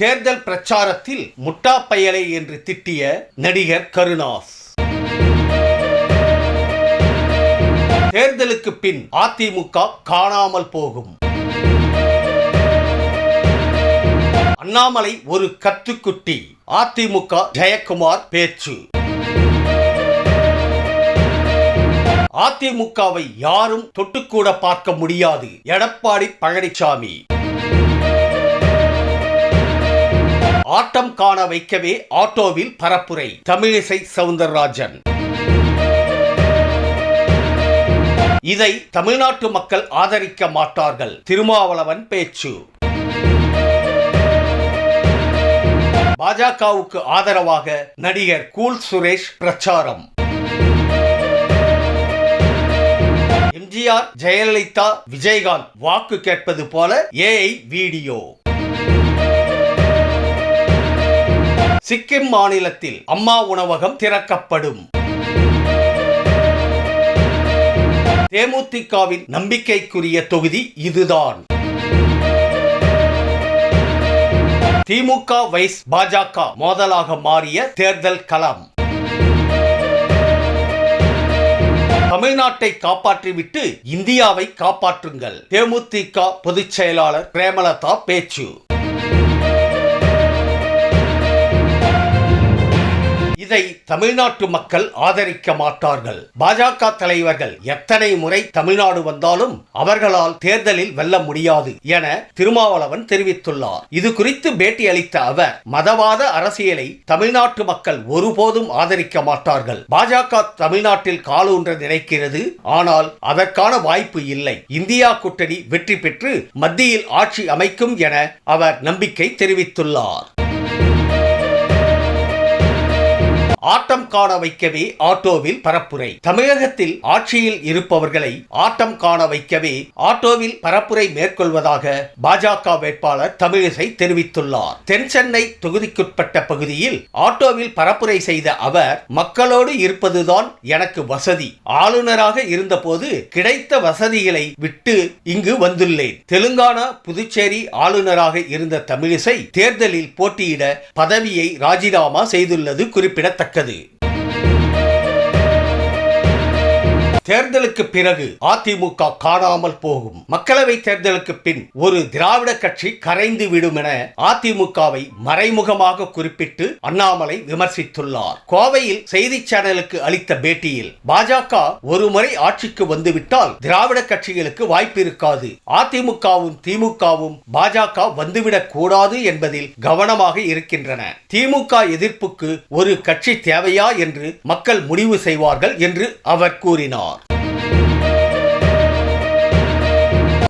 தேர்தல் பிரச்சாரத்தில் முட்டா பயலை என்று திட்டிய நடிகர் கருணாஸ். தேர்தலுக்கு பின் அதிமுக காணாமல் போகும். அண்ணாமலை ஒரு கத்துக்குட்டி அதிமுக ஜெயக்குமார் பேச்சு. அதிமுகவை யாரும் தொட்டுக்கூட பார்க்க முடியாது. எடப்பாடி பழனிசாமி ஆட்டம் காண வைக்கவே ஆட்டோவில் பரப்புரை. தமிழிசை சவுந்தரராஜன். இதை தமிழ்நாட்டு மக்கள் ஆதரிக்க மாட்டார்கள். திருமாவளவன் பேச்சு. பாஜகவுக்கு ஆதரவாக நடிகர் கூல் சுரேஷ் பிரச்சாரம். எம்ஜிஆர் ஜெயலலிதா விஜயகாந்த் வாக்கு கேட்பது போல ஏஐ வீடியோ. சிக்கிம் மாநிலத்தில் அம்மா உணவகம் திறக்கப்படும். தேமுதிகவின் நம்பிக்கைக்குரிய தொகுதி இதுதான். திமுக வைஸ் பாஜக மோதலாக மாறிய தேர்தல் களம். தமிழ்நாட்டை காப்பாற்றிவிட்டு இந்தியாவை காப்பாற்றுங்கள். தேமுதிக பொதுச் செயலாளர் பிரேமலதா பேச்சு. இதை தமிழ்நாட்டு மக்கள் ஆதரிக்க மாட்டார்கள். பாஜக தலைவர்கள் எத்தனை முறை தமிழ்நாடு வந்தாலும் அவர்களால் தேர்தலில் வெல்ல முடியாது என திருமாவளவன் தெரிவித்துள்ளார். இது குறித்து பேட்டி அளித்த அவர் மதவாத அரசியலை தமிழ்நாட்டு மக்கள் ஒருபோதும் ஆதரிக்க மாட்டார்கள். பாஜக தமிழ்நாட்டில் காலூன்ற நினைக்கிறது ஆனால் அதற்கான வாய்ப்பு இல்லை. இந்தியா கூட்டணி வெற்றி பெற்று மத்தியில் ஆட்சி அமைக்கும் என அவர் நம்பிக்கை தெரிவித்துள்ளார். ஆட்டம் காண வைக்கவே ஆட்டோவில் பரப்புரை. தமிழகத்தில் ஆட்சியில் இருப்பவர்களை ஆட்டம் காண வைக்கவே ஆட்டோவில் பரப்புரை மேற்கொள்வதாக பாஜக வேட்பாளர் தமிழிசை தெரிவித்துள்ளார். தென் சென்னை தொகுதிக்குட்பட்ட பகுதியில் ஆட்டோவில் பரப்புரை செய்த அவர் மக்களோடு இருப்பதுதான் எனக்கு வசதி. ஆளுநராக இருந்தபோது கிடைத்த வசதிகளை விட்டு இங்கு வந்துள்ளேன். தெலுங்கானா புதுச்சேரி ஆளுநராக இருந்த தமிழிசை தேர்தலில் போட்டியிட பதவியை ராஜினாமா செய்துள்ளது குறிப்பிடத்தக்க చక్కది. தேர்தலுக்கு பிறகு அதிமுக காணாமல் போகும். மக்களவை தேர்தலுக்கு பின் ஒரு திராவிட கட்சி கரைந்து விடும் என அதிமுகவை மறைமுகமாக குறிப்பிட்டு அண்ணாமலை விமர்சித்துள்ளார். கோவையில் செய்தி சேனலுக்கு அளித்த பேட்டியில் பாஜக ஒருமுறை ஆட்சிக்கு வந்துவிட்டால் திராவிட கட்சிகளுக்கு வாய்ப்பு இருக்காது. அதிமுகவும் திமுகவும் பாஜக வந்துவிடக் கூடாது என்பதில் கவனமாக இருக்கின்றன. திமுக எதிர்ப்புக்கு ஒரு கட்சி தேவையா என்று மக்கள் முடிவு செய்வார்கள் என்று அவர் கூறினார்.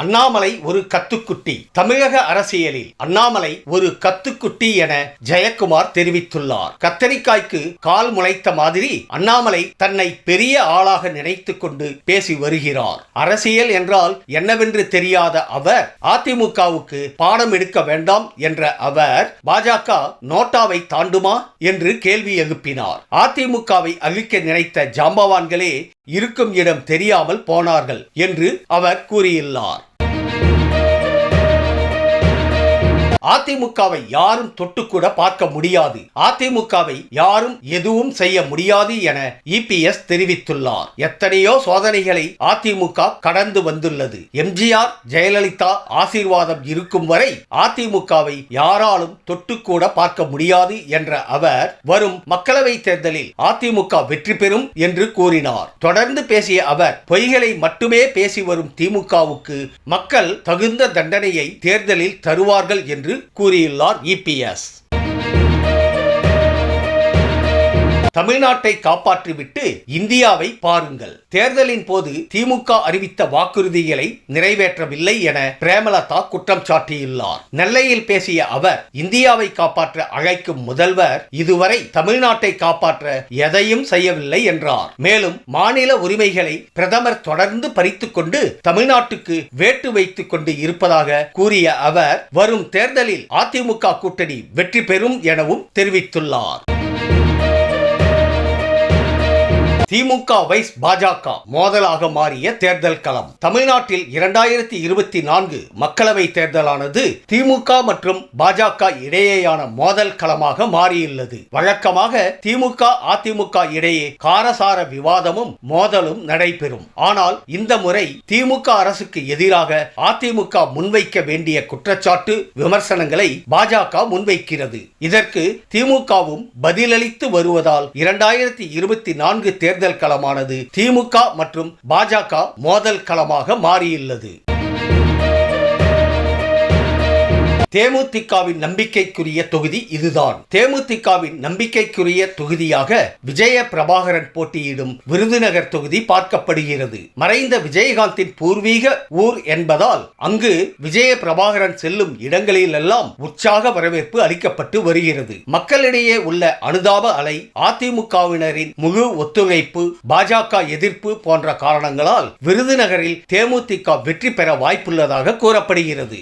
அண்ணாமலை ஒரு கத்துக்குட்டி. தமிழக அரசியலில் அண்ணாமலை ஒரு கத்துக்குட்டி என ஜெயக்குமார் தெரிவித்துள்ளார். கத்தரிக்காய்க்கு கால் முளைத்த மாதிரி அண்ணாமலை தன்னை பெரிய ஆளாக நினைத்து கொண்டு பேசி வருகிறார். அரசியல் என்றால் என்னவென்று தெரியாத அவர் அதிமுகவுக்கு பாடம் எடுக்க வேண்டாம் என்ற அவர் பாஜக நோட்டாவை தாண்டுமா என்று கேள்வி எழுப்பினார். அதிமுகவை அழிக்க நினைத்த ஜாம்பவான்களே இருக்கும் இடம் தெரியாமல் போனார்கள் என்று அவர் கூறியுள்ளார். அதிமுகவை யாரும் தொட்டுக்கூட பார்க்க முடியாது. அதிமுகவை யாரும் எதுவும் செய்ய முடியாது என இபிஎஸ் தெரிவித்துள்ளார். எத்தனையோ சோதனைகளை அதிமுக கடந்து வந்துள்ளது. எம்ஜிஆர் ஜெயலலிதா ஆசீர்வாதம் இருக்கும் வரை அதிமுகவை யாராலும் தொட்டுக்கூட பார்க்க முடியாது என்ற அவர் வரும் மக்களவை தேர்தலில் அதிமுக வெற்றி பெறும் என்று கூறினார். தொடர்ந்து பேசிய அவர் பொய்களை மட்டுமே பேசி வரும் திமுகவுக்கு மக்கள் தகுந்த தண்டனையை தேர்தலில் தருவார்கள் என்று கூறியுள்ளார் இபிஎஸ் தமிழ்நாட்டை காப்பாற்றிவிட்டு இந்தியாவை பாருங்கள். தேர்தலின் போது திமுக அறிவித்த வாக்குறுதிகளை நிறைவேற்றவில்லை என பிரேமலதா குற்றம் சாட்டியுள்ளார். நெல்லையில் பேசிய அவர் இந்தியாவை காப்பாற்ற அழைக்கும் முதல்வர் இதுவரை தமிழ்நாட்டை காப்பாற்ற எதையும் செய்யவில்லை என்றார். மேலும் மாநில உரிமைகளை பிரதமர் தொடர்ந்து பறித்துக்கொண்டு தமிழ்நாட்டுக்கு வேட்டு வைத்துக் கொண்டு இருப்பதாக கூறிய அவர் வரும் தேர்தலில் அதிமுக கூட்டணி வெற்றி பெறும் எனவும் தெரிவித்துள்ளார். திமுக வைஸ் பாஜக மோதலாக மாறிய தேர்தல் களம். தமிழ்நாட்டில் இரண்டாயிரத்தி இருபத்தி நான்கு மக்களவை தேர்தலானது திமுக மற்றும் பாஜக இடையேயான மோதல் களமாக மாறியுள்ளது. வழக்கமாக திமுக அதிமுக இடையே காரசார விவாதமும் மோதலும் நடைபெறும். ஆனால் இந்த முறை திமுக அரசுக்கு எதிராக அதிமுக முன்வைக்க வேண்டிய குற்றச்சாட்டு விமர்சனங்களை பாஜக முன்வைக்கிறது. இதற்கு திமுகவும் பதிலளித்து வருவதால் இரண்டாயிரத்தி இருபத்தி நான்கு தேர்தல் களமானது திமுக மற்றும் பாஜக மோதல் களமாக மாறியுள்ளது. தேமுதிகவின் நம்பிக்கைக்குரிய தொகுதி இதுதான். தேமுதிகவின் நம்பிக்கைக்குரிய தொகுதியாக விஜய பிரபாகரன் போட்டியிடும் விருதுநகர் தொகுதி பார்க்கப்படுகிறது. மறைந்த விஜயகாந்தின் பூர்வீக ஊர் என்பதால் அங்கு விஜய பிரபாகரன் செல்லும் இடங்களிலெல்லாம் உற்சாக வரவேற்பு அளிக்கப்பட்டு வருகிறது. மக்களிடையே உள்ள அனுதாப அலை அதிமுகவினரின் முழு ஒத்துழைப்பு பாஜக எதிர்ப்பு போன்ற காரணங்களால் விருதுநகரில் தேமுதிக வெற்றி பெற வாய்ப்புள்ளதாக கூறப்படுகிறது.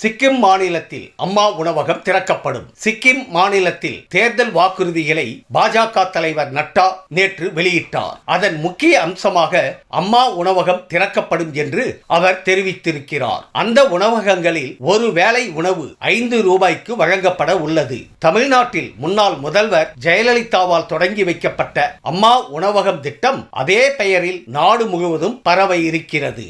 சிக்கிம் மாநிலத்தில் அம்மா உணவகம் திறக்கப்படும். சிக்கிம் மாநிலத்தில் தேர்தல் வாக்குறுதிகளை பாஜக தலைவர் நட்டா நேற்று வெளியிட்டார். அதன் முக்கிய அம்சமாக அம்மா உணவகம் திறக்கப்படும் என்று அவர் தெரிவித்திருக்கிறார். அந்த உணவகங்களில் ஒரு வேளை உணவு ஐந்து ரூபாய்க்கு வழங்கப்பட உள்ளது. தமிழ்நாட்டில் முன்னாள் முதல்வர் ஜெயலலிதாவால் தொடங்கி வைக்கப்பட்ட அம்மா உணவகம் திட்டம் அதே பெயரில் நாடு முழுவதும் பரவ இருக்கிறது.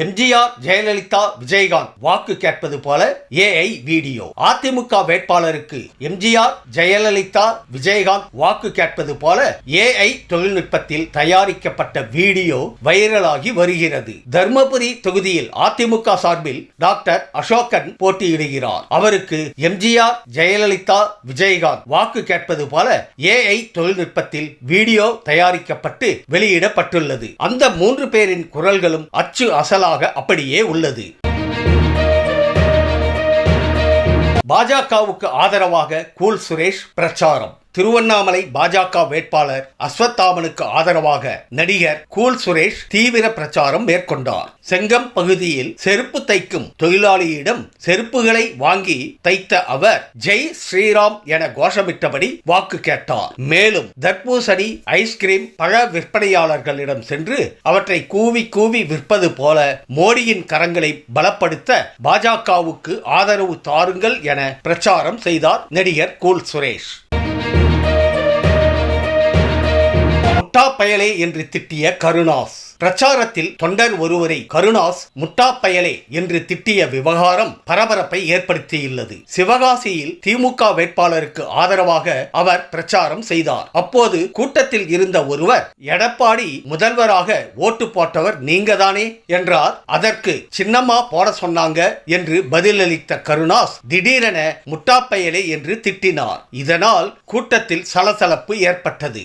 எம்ஜிஆர் ஜெயலலிதா விஜயகாந்த் வாக்கு கேட்பது போல ஏஐ வீடியோ. அதிமுக வேட்பாளருக்கு எம்ஜிஆர் ஜெயலலிதா விஜயகாந்த் வாக்கு கேட்பது போல ஏஐ தொழில்நுட்பத்தில் தயாரிக்கப்பட்ட வீடியோ வைரலாகி வருகிறது. தர்மபுரி தொகுதியில் அதிமுக சார்பில் டாக்டர் அசோகன் போட்டியிடுகிறார். அவருக்கு எம்ஜிஆர் ஜெயலலிதா விஜயகாந்த் வாக்கு கேட்பது போல ஏஐ தொழில்நுட்பத்தில் வீடியோ தயாரிக்கப்பட்டு வெளியிடப்பட்டுள்ளது. அந்த மூன்று பேரின் குரல்களும் அச்சு அசல் அசலாக அப்படியே உள்ளது. பாஜகவுக்கு ஆதரவாக கூல் சுரேஷ் பிரச்சாரம். திருவண்ணாமலை பாஜக வேட்பாளர் அஸ்வத்தாமனுக்கு ஆதரவாக நடிகர் கூல் சுரேஷ் தீவிர பிரச்சாரம் மேற்கொண்டார். செங்கம் பகுதியில் செருப்பு தைக்கும் தொழிலாளியிடம் செருப்புகளை வாங்கி தைத்த அவர் ஜெய் ஸ்ரீராம் என கோஷமிட்டபடி வாக்கு கேட்டார். மேலும் தர்பூசணி ஐஸ்கிரீம் பழ விற்பனையாளர்களிடம் சென்று அவற்றை கூவி கூவி விற்பது போல மோடியின் கரங்களை பலப்படுத்த பாஜகவுக்கு ஆதரவு தாருங்கள் என பிரச்சாரம் செய்தார் நடிகர் கூல் சுரேஷ். முட்டா பயலே என்று திட்டிய கருணாஸ். பிரச்சாரத்தில் தொண்டர் ஒருவரை கருணாஸ் முட்டா பயலே என்று திட்டிய விவகாரம் பரபரப்பை ஏற்படுத்தியுள்ளது. சிவகாசியில் திமுக வேட்பாளருக்கு ஆதரவாக அவர் பிரச்சாரம் செய்தார். அப்போது கூட்டத்தில் இருந்த ஒருவர் எடப்பாடி முதல்வராக ஓட்டு போட்டவர் நீங்கதானே? என்றார். அதற்கு சின்னம்மா போட சொன்னாங்க என்று பதிலளித்த கருணாஸ் திடீரென முட்டா பயலே என்று திட்டினார். இதனால் கூட்டத்தில் சலசலப்பு ஏற்பட்டது.